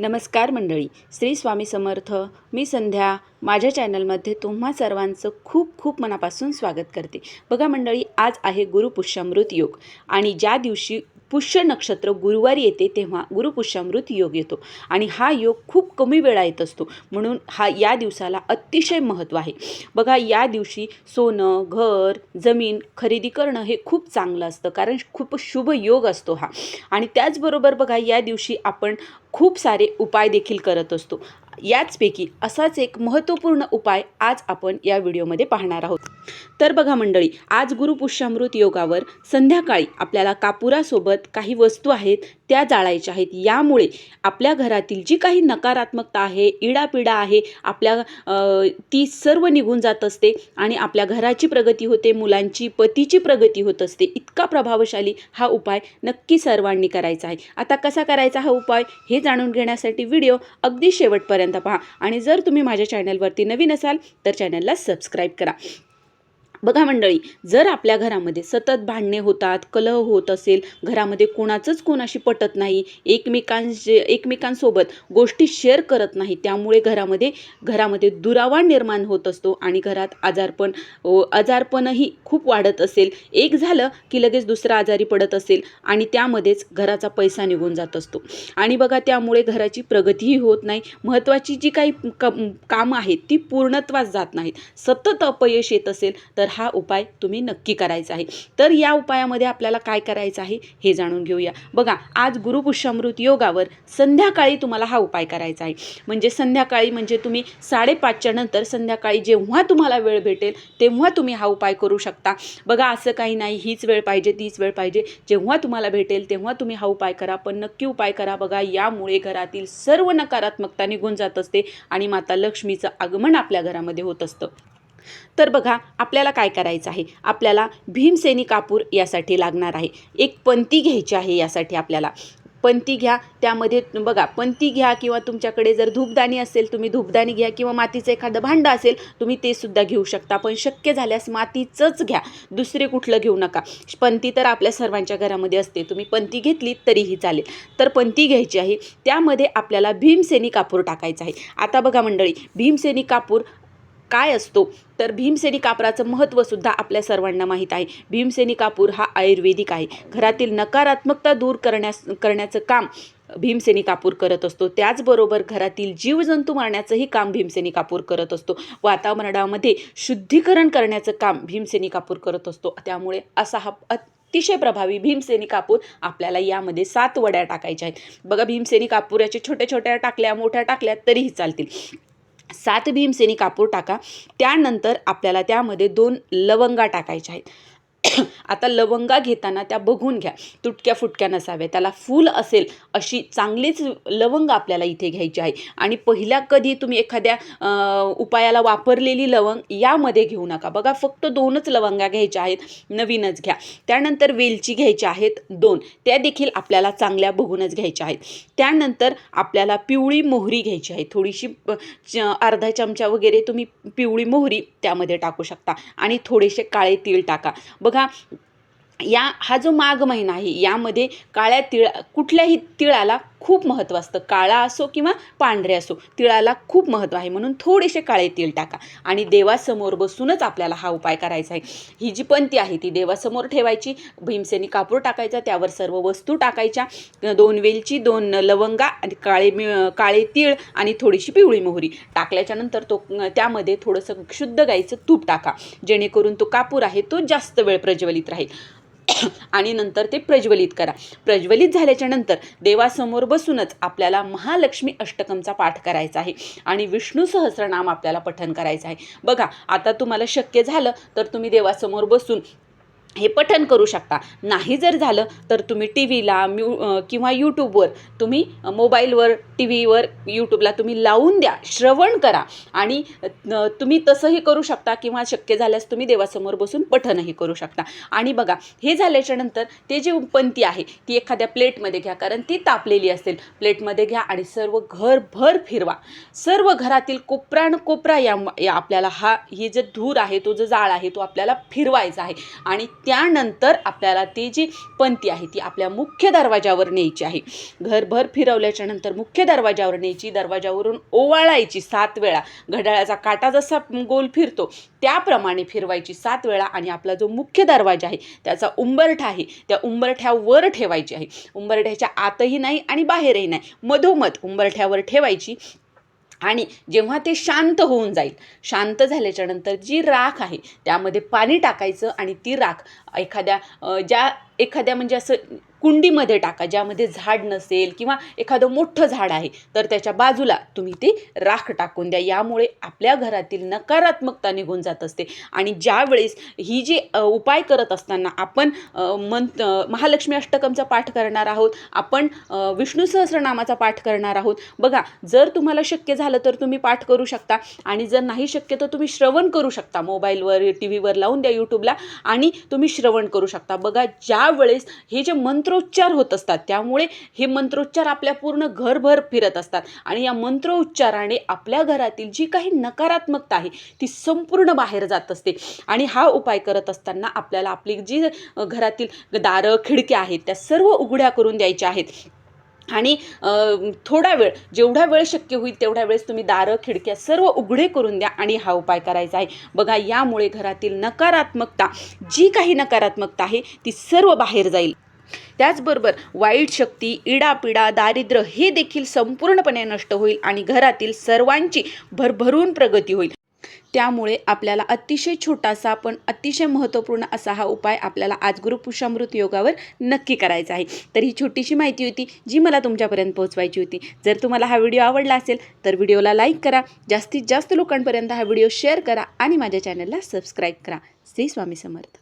नमस्कार मंडळी श्री स्वामी समर्थ. मी संध्या. माझ्या चॅनलमध्ये तुम्हा सर्वांचं खूप खूप मनापासून स्वागत करते. बघा मंडळी आज आहे गुरुपुष्यामृत योग आणि ज्या दिवशी पुष्य नक्षत्र गुरुवारी येते तेव्हा गुरुपुष्यामृत योग येतो आणि हा योग खूप कमी वेळा येत असतो. म्हणून हा या दिवसाला अतिशय महत्त्व आहे. बघा या दिवशी सोनं घर जमीन खरेदी करणं हे खूप चांगलं असतं कारण खूप शुभ योग असतो हा. आणि त्याचबरोबर बघा या दिवशी आपण खूप सारे उपाय देखील करत असतो. याचपैकी असाच एक महत्त्वपूर्ण उपाय आज आपण या व्हिडिओमध्ये पाहणार आहोत. तर बघा मंडळी आज गुरुपुष्यामृत योगावर संध्याकाळी आपल्याला कापुरासोबत काही वस्तू आहेत त्या जाळायच्या आहेत. यामुळे आपल्या घरातील जी काही नकारात्मकता आहे इडापिडा आहे आपल्या ती सर्व निघून जात असते आणि आपल्या घराची प्रगती होते मुलांची पतीची प्रगती होत असते. इतका प्रभावशाली हा उपाय नक्की सर्वांनी करायचा आहे. आता कसा करायचा हा उपाय हे जाणून घेण्यासाठी व्हिडिओ अगदी शेवटपर्यंत पहा. आणि जर तुम्ही माझ्या चॅनलवरती नवीन असाल तर चॅनलला सबस्क्राईब करा. बघा मंडळी जर आपल्या घरामध्ये सतत भांडणे होतात कलह होत असेल घरामध्ये कोणाचंच कोणाशी पटत नाही एकमेकांचे एकमेकांसोबत गोष्टी शेअर करत नाही त्यामुळे घरामध्ये घरामध्ये दुरावा निर्माण होत असतो आणि घरात आजारपण आजारपणही खूप वाढत असेल. एक झालं की लगेच दुसरा आजारी पडत असेल आणि त्यामध्येच घराचा पैसा निघून जात असतो. आणि बघा त्यामुळे घराची प्रगतीही होत नाही. महत्त्वाची जी काही कामं आहेत ती पूर्णत्वास जात नाहीत. सतत अपयश येत असेल तर हा उपाय तुम्ही नक्की करायचा आहे. तर या उपायामध्ये आपल्याला काय करायचं आहे हे जाणून घेऊया. बघा आज गुरुपुष्यामृत योगावर संध्याकाळी तुम्हाला हा उपाय करायचा आहे. म्हणजे संध्याकाळी म्हणजे तुम्ही साडेपाचच्या नंतर संध्याकाळी जेव्हा तुम्हाला वेळ भेटेल तेव्हा तुम्ही हा उपाय करू शकता. बघा असं काही नाही हीच वेळ पाहिजे तीच वेळ पाहिजे. जेव्हा तुम्हाला भेटेल तेव्हा तुम्ही हा उपाय करा. पण नक्की उपाय करा बघा यामुळे घरातील सर्व नकारात्मकता निघून जात असते आणि माता लक्ष्मीचं आगमन आपल्या घरामध्ये होत असतं. तर बघा आपल्याला काय करायचं आहे? आपल्याला भीमसेनी कापूर यासाठी लागणार आहे. एक पंती घ्यायची आहे यासाठी आपल्याला. पंती घ्या त्यामध्ये बघा पंती घ्या किंवा तुमच्याकडे जर धूपदाणी असेल तुम्ही धूपदाणी घ्या किंवा मातीचं एखादं भांडं असेल तुम्ही ते सुद्धा घेऊ शकता. पण शक्य झाल्यास मातीचंच घ्या. दुसरे कुठलं घेऊ नका. पंती तर आपल्या सर्वांच्या घरामध्ये असते. तुम्ही पंती घेतली तरीही चालेल. तर पंती घ्यायची आहे. त्यामध्ये आपल्याला भीमसेनी कापूर टाकायचं आहे. आता बघा मंडळी भीमसेनी कापूर काय असतो? तर भीमसेनी कापराचं महत्त्वसुद्धा आपल्या सर्वांना माहीत आहे. भीमसेनी कापूर हा आयुर्वेदिक आहे. घरातील नकारात्मकता दूर करण्यास करण्याचं काम भीमसेनी कापूर करत असतो. त्याचबरोबर घरातील जीवजंतू मारण्याचंही काम भीमसेनी कापूर करत असतो. वातावरणामध्ये शुद्धीकरण करण्याचं काम भीमसेनी कापूर करत असतो. त्यामुळे असा हा अतिशय प्रभावी भीमसेनी कापूर आपल्याला यामध्ये सात वड्या टाकायच्या आहेत. बघा भीमसेनी कापूर याच्या छोट्या छोट्या टाकल्या मोठ्या टाकल्या तरीही चालतील. सात भीमसेनी कापूर टाका. त्यानंतर आपल्याला त्यामध्ये दोन लवंगा टाकायच्या आहेत. आता लवंगा घेताना त्या बघून घ्या. तुटक्या फुटक्या नसाव्या. त्याला फूल असेल अशी चांगलीच लवंग आपल्याला इथे घ्यायची आहे. आणि पहिल्या कधी तुम्ही एखाद्या उपायाला वापरलेली लवंग यामध्ये घेऊ नका. बघा फक्त दोनच लवंगा घ्यायच्या आहेत. नवीनच घ्या. त्यानंतर वेलची घ्यायच्या आहेत दोन. त्या देखील आपल्याला चांगल्या बघूनच घ्यायच्या आहेत. त्यानंतर आपल्याला पिवळी मोहरी घ्यायची आहे. थोडीशी अर्धा चमचा वगैरे तुम्ही पिवळी मोहरी त्यामध्ये टाकू शकता. आणि थोडेसे काळे तीळ टाका. बघा बघा या हा जो माघ महिना आहे यामध्ये काळ्या तिळ कुठल्याही तिळाला खूप महत्त्व असतं. काळा असो किंवा पांढरे असो तिळाला खूप महत्त्व आहे. म्हणून थोडेसे काळे तीळ टाका. आणि देवासमोर बसूनच आपल्याला हा उपाय करायचा आहे. ही जी पंथी आहे ती देवासमोर ठेवायची. भीमसेनी कापूर टाकायचा त्यावर सर्व वस्तू टाकायच्या. दोन वेलची दोन लवंगा आणि काळे मि काळे तीळ आणि थोडीशी पिवळी मोहरी टाकल्याच्या नंतर तो त्यामध्ये थोडंसं शुद्ध गाईचं तूप टाका. जेणेकरून तो कापूर आहे तो जास्त वेळ प्रज्वलित राहील. आणि नंतर ते प्रज्वलित करा. प्रज्वलित झाल्याच्यानंतर देवासमोर बसूनच आपल्याला महालक्ष्मी अष्टकमचा पाठ करायचा आहे. आणि विष्णू सहस्रनाम आपल्याला पठन करायचं आहे. बघा आता तुम्हाला शक्य झालं तर तुम्ही देवासमोर बसून हे पठन करू शकता. नाही जर झालं तर तुम्ही टी व्हीला म्यू किंवा यूट्यूबवर तुम्ही मोबाईलवर टी व्हीवर यूट्यूबला तुम्ही लावून द्या श्रवण करा. आणि तुम्ही तसंही करू शकता किंवा शक्य झाल्यास तुम्ही देवासमोर बसून पठनही करू शकता. आणि बघा हे झाल्याच्यानंतर ते जी पंथी आहे ती एखाद्या प्लेटमध्ये घ्या कारण ती तापलेली असेल. प्लेटमध्ये घ्या आणि सर्व घरभर फिरवा. सर्व घरातील कोपरान कोपरा या या आपल्याला हा ही जे धूर आहे तो जो जाळ आहे तो आपल्याला फिरवायचा आहे. आणि त्यानंतर आपल्याला ती जी पंथी आहे ती आपल्या मुख्य दरवाजावर न्यायची आहे. घरभर फिरवल्याच्या नंतर मुख्य दरवाजावर न्यायची दरवाजावरून ओवाळायची सात वेळा. घड्याळाचा काटा जसा गोल फिरतो त्याप्रमाणे फिरवायची सात वेळा आणि आपला जो मुख्य दरवाजा आहे त्याचा उंबरठा आहे त्या उंबरठ्यावर ठेवायची आहे. उंबरठ्याच्या आतही नाही आणि बाहेरही नाही. मधोमध उंबरठ्यावर ठेवायची. आणि जेव्हा ते शांत होऊन जाईल शांत झाल्याच्यानंतर जी राख आहे त्यामध्ये पाणी टाकायचं आणि ती राख एखाद्या ज्या एखाद्या म्हणजे असं कुंडीमध्ये टाका ज्यामध्ये झाड नसेल किंवा एखादं मोठं झाड आहे तर त्याच्या बाजूला तुम्ही ती राख टाकून द्या. यामुळे आपल्या घरातील नकारात्मकता निघून जात असते. आणि ज्यावेळेस ही जी उपाय करत असताना आपण मन महालक्ष्मी अष्टकमचा पाठ करणार आहोत आपण विष्णू सहस्रनामाचा पाठ करणार आहोत. बघा जर तुम्हाला शक्य झालं तर तुम्ही पाठ करू शकता. आणि जर नाही शक्य तर तुम्ही श्रवण करू शकता. मोबाईलवर टी व्हीवर लावून द्या यूट्यूबला आणि तुम्ही श्रवण करू शकता. बघा ज्यावेळेस हे जे मंत्रोच्चार होत असतात. त्यामुळे हे मंत्रोच्चार आपल्या पूर्ण घरभर फिरत असतात. आणि या मंत्रोच्चाराने आपल्या घरातील जी काही नकारात्मकता आहे ती संपूर्ण बाहेर जात असते. आणि हा उपाय करत असताना आपल्याला आपली जी घरातील दारं खिडक्या आहेत त्या सर्व उघड्या करून द्यायच्या आहेत. आणि थोडा वेळ जेवढा वेळ शक्य होईल तेवढ्या वेळेस तुम्ही दारं खिडक्या सर्व उघडे करून द्या आणि हा उपाय करायचा आहे. बघा यामुळे घरातील नकारात्मकता जी काही नकारात्मकता आहे ती सर्व बाहेर जाईल. त्याचबरोबर वाईट शक्ती इडापिडा दारिद्र्य हे देखील संपूर्णपणे नष्ट होईल आणि घरातील सर्वांची भरभरून प्रगती होईल. त्यामुळे आपल्याला अतिशय छोटासा पण अतिशय महत्त्वपूर्ण असा हा उपाय आपल्याला आज गुरुपुषामृत योगावर नक्की करायचा आहे. तर ही छोटीशी माहिती होती जी मला तुमच्यापर्यंत पोहोचवायची होती. जर तुम्हाला हा व्हिडिओ आवडला असेल तर व्हिडिओला लाईक करा जास्तीत जास्त लोकांपर्यंत हा व्हिडिओ शेअर करा आणि माझ्या चॅनलला सबस्क्राईब करा. श्री स्वामी समर्थ.